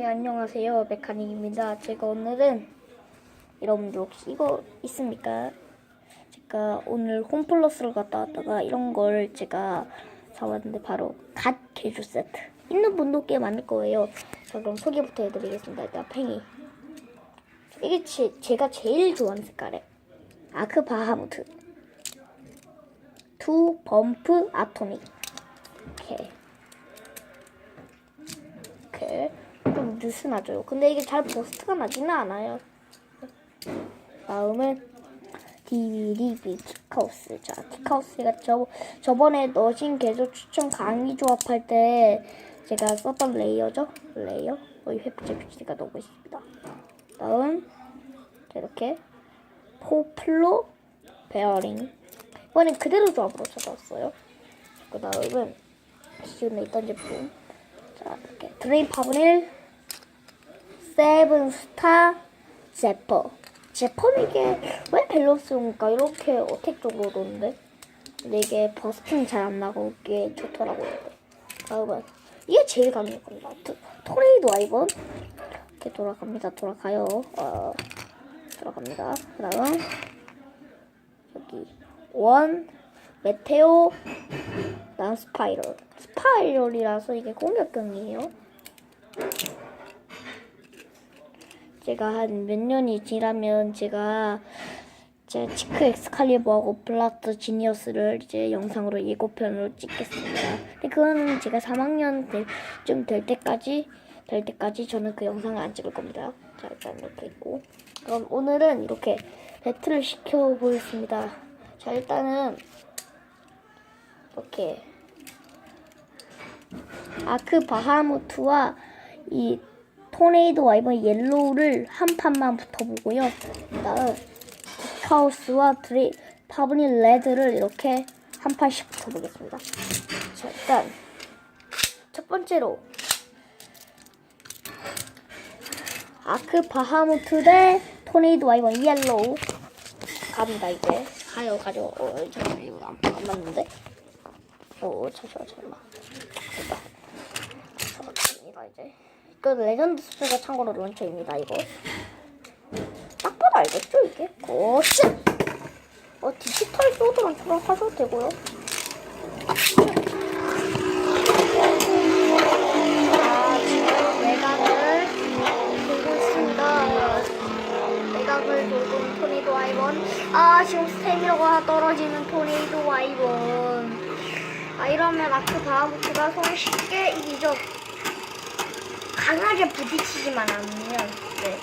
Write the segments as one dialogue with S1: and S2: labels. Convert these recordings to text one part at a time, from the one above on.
S1: 네, 안녕하세요. 메카닉입니다. 제가 오늘은 여러분들 혹시 이거 있습니까? 제가 오늘 홈플러스를 갔다 왔다가 이런 걸 제가 사왔는데 바로 갓 개주 세트. 있는 분도 꽤 많을 거예요. 자, 그럼 소개부터 해드리겠습니다. 일단 팽이. 이게 제, 제가 제일 좋아하는 색깔에 아크 바하무트. 투 범프 아토믹. 이렇게. 이 좀 느슨하죠. 근데 이게 잘 버스트가 나지는 않아요. 다음은 DVD 티카우스. 자, 티카우스가 저, 저번에 너신 개조 추천 강의 조합할 때 제가 썼던 레이어죠? 레이어. 여기 회피제 표시가 넣고 있습니다. 다음, 자, 이렇게 포플로 베어링. 이번엔 그대로 조합으로 찾아왔어요. 그 다음은 기존에 있던 제품. 자, 이렇게 드레인 파브릴 세븐스타 제퍼. 제퍼는 이게 왜 밸런스용일까? 이렇게 어택 쪽으로 도는데. 근데 이게 버스트는 잘안 나고 이게 좋더라고요. 다음은 이게 제일 강력합니다. 토- 토레이도 아이번. 이렇게 돌아갑니다. 돌아가요. 어, 돌아갑니다. 그 다음 여기 원 메테오 난 스파이럴. 스파이럴이라서 이게 공격경이에요. 제가 한 몇 년이 지나면 제가 제 치크 엑스칼리버하고 블라스트 지니어스를 이제 영상으로 예고편으로 찍겠습니다. 근데 그거는 제가 3학년 좀될 때까지 될 때까지 저는 그 영상을 안 찍을 겁니다. 자 일단 이렇게 있고 그럼 오늘은 이렇게 배틀을 시켜 보겠습니다. 자 일단은 이렇게 아크 바하무트와 이 토네이도 와이번 옐로우를 한 판만 붙어보고요. 그다음 카우스와 드리 파브니 레드를 이렇게 한 판씩 붙어보겠습니다. 자 일단 첫 번째로 아크 바하무트 대 토네이도 와이번 옐로우 갑니다 이제 가요 가죠. 어 잠깐만 이거 안, 안 맞는데. 어 잠시만 잠깐만. 저입니다 이제. 그 레전드 스프가 참고로 런처입니다 이거. 딱 봐도 알겠죠 이게? 고스. 어 디지털 소드 런처로 하셔도 되고요. 아 지금 외곽을 돌고 있습니다. 외곽을 돌고 토니도 와이번. 아 지금 스태미너가 떨어지는 토니도 와이번. 아 이러면 아크 바하부트가 손쉽게 이기죠. 강하게 부딪히지만 않으면 네.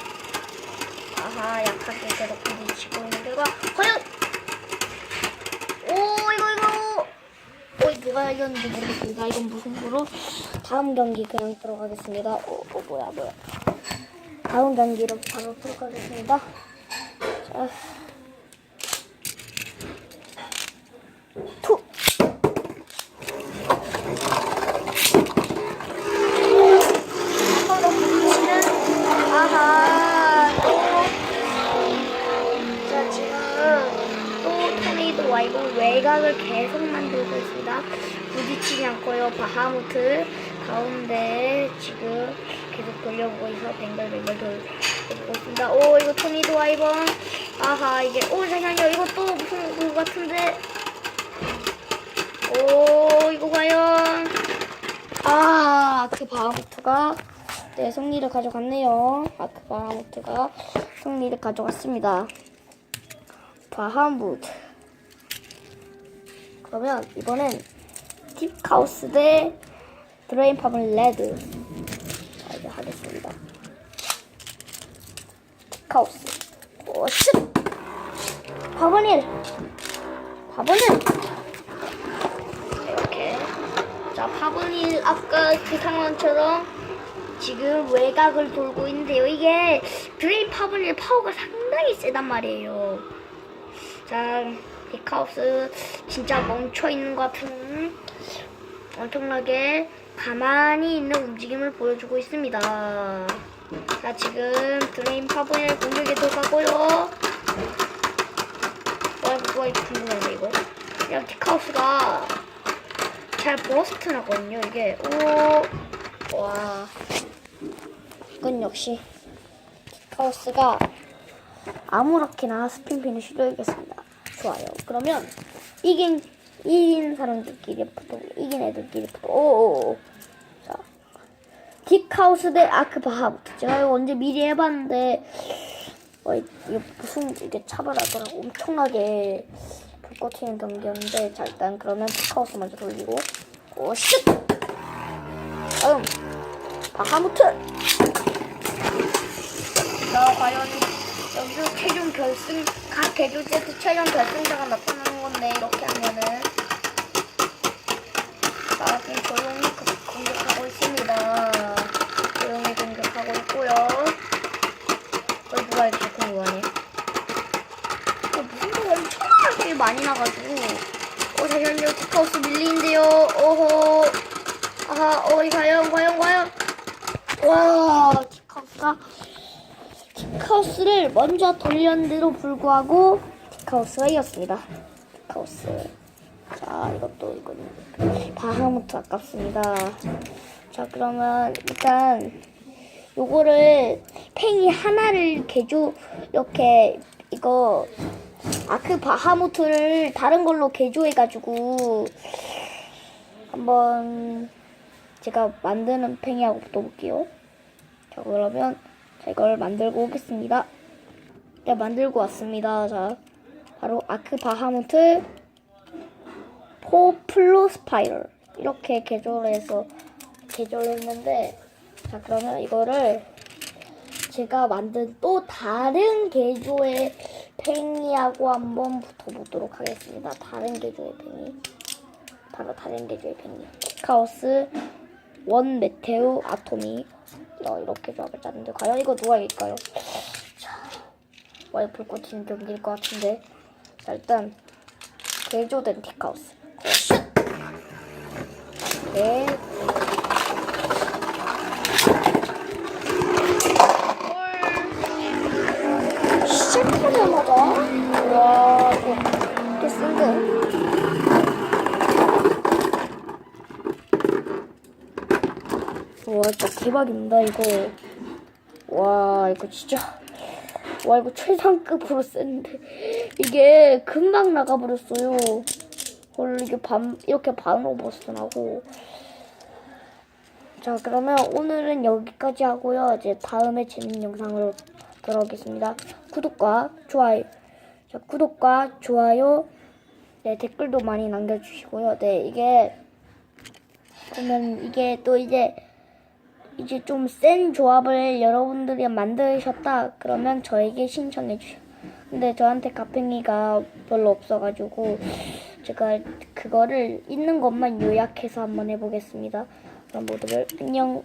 S1: 아하 약하게 계속 부딪히고 있는 결과 과연 오 이거 이거 오 누가 이겼는지 모르겠습니다. 이건 무승부로 다음 경기 그냥 들어가겠습니다. 오, 오 뭐야 뭐야 다음 경기로 바로 들어가겠습니다. 자. 투 서로 부딪히는 아하 또. 자 지금 또 와이고 외곽을 계속 만들고 있습니다. 부딪히지 않고요. 바하무트 가운데 지금 계속 돌려보고 있어. 뱅글뱅글 돌고 있습니다. 오 이거 토네이도 와이번. 아하 이게 오 잠시만요 이것도 무슨 그거 같은데? 오 이거 과연. 아, 그 바하무트가 네, 승리를 가져갔네요. 아, 그 바하무트가 승리를 가져갔습니다. 바하무트. 그러면 이번엔 딥카우스 대 드레인 파블 레드. 자, 이제 하겠습니다. 딥카우스. 오, 슛! 파브닐! 파브닐! 이렇게. 자, 파브닐 아까 그 상황처럼 지금 외곽을 돌고 있는데요. 이게 드레인 파브닐 파워가 상당히 세단 말이에요. 자, 데카우스 진짜 멈춰 있는 것 같은 엄청나게 가만히 있는 움직임을 보여주고 있습니다. 자, 지금 드레인 파브닐 공격에 들어가고요. 와, 뭐가 궁금한데, 이거? 그냥 데카우스가 잘 버스트 나거든요. 이게 오, 와, 이건 역시 디카우스가 아무렇게나 스핀핀을 시도해보겠습니다. 좋아요. 그러면 이긴 이긴 사람들끼리 붙어 이긴 애들끼리. 오오오. 자, 딕하우스 대 아크바하부터 제가 이거 언제 미리 해봤는데 어, 이게 무슨 이게 차별하더라고 엄청나게 불꽃 튀는 경기였는데 자 일단 그러면 딕하우스 먼저 돌리고 오 슛 다음 바하무트 자 과연 여기서 최종 결승 각 개조 세트 최종 결승자가 나타나는 건데 이렇게 하면은 자 지금 조용히 그- 공격하고 있습니다. 조용히 공격하고 있고요. 어 누가 이렇게 공격하네? 어, 무슨 거 엄청나게 많이 나가지고. 어 잠시만요 디카우스 밀리는데요. 오호 아하 어이 과연 과연 과연. 와 디카우스가 디카우스를 먼저 돌렸는데도 불구하고 디카우스가 이겼습니다. 디카우스. 자 이것도 이건 바하무트 아깝습니다. 자 그러면 일단 요거를 팽이 하나를 개조 이렇게 이거 아크 바하무트를 다른 걸로 개조해가지고 한번 제가 만드는 팽이하고 붙어볼게요. 자 그러면 자 이걸 만들고 오겠습니다. 네 만들고 왔습니다. 자 바로 아크 바하무트 포플로 스파이럴 이렇게 개조해서 개조했는데 자 그러면 이거를 제가 만든 또 다른 개조의 팽이하고 한번 붙어보도록 하겠습니다. 다른 개조의 팽이 바로 다른 개조의 팽이 카오스 원 메테우 아토미 어, 이렇게 조합을 짰는데 과연 이거 누가 이길까요? 자, 와이 불꽃 튀는 경기일 것 같은데 자 일단 개조된 티카우스! 네 와 진짜 대박입니다 이거. 와 이거 진짜. 와 이거 최상급으로 센데. 이게 금방 나가버렸어요. 원래 이게 반 이렇게 반으로 벗어나고. 자 그러면 오늘은 여기까지 하고요. 이제 다음에 재밌는 영상으로 돌아오겠습니다. 구독과 좋아요. 자 구독과 좋아요. 네 댓글도 많이 남겨주시고요. 네 이게 보면 이게 또 이제 이제 좀 센 조합을 여러분들이 만드셨다 그러면 저에게 신청해 주세요. 근데 저한테 가팽이가 별로 없어가지고 제가 그거를 있는 것만 요약해서 한번 해보겠습니다. 그럼 모두들 안녕.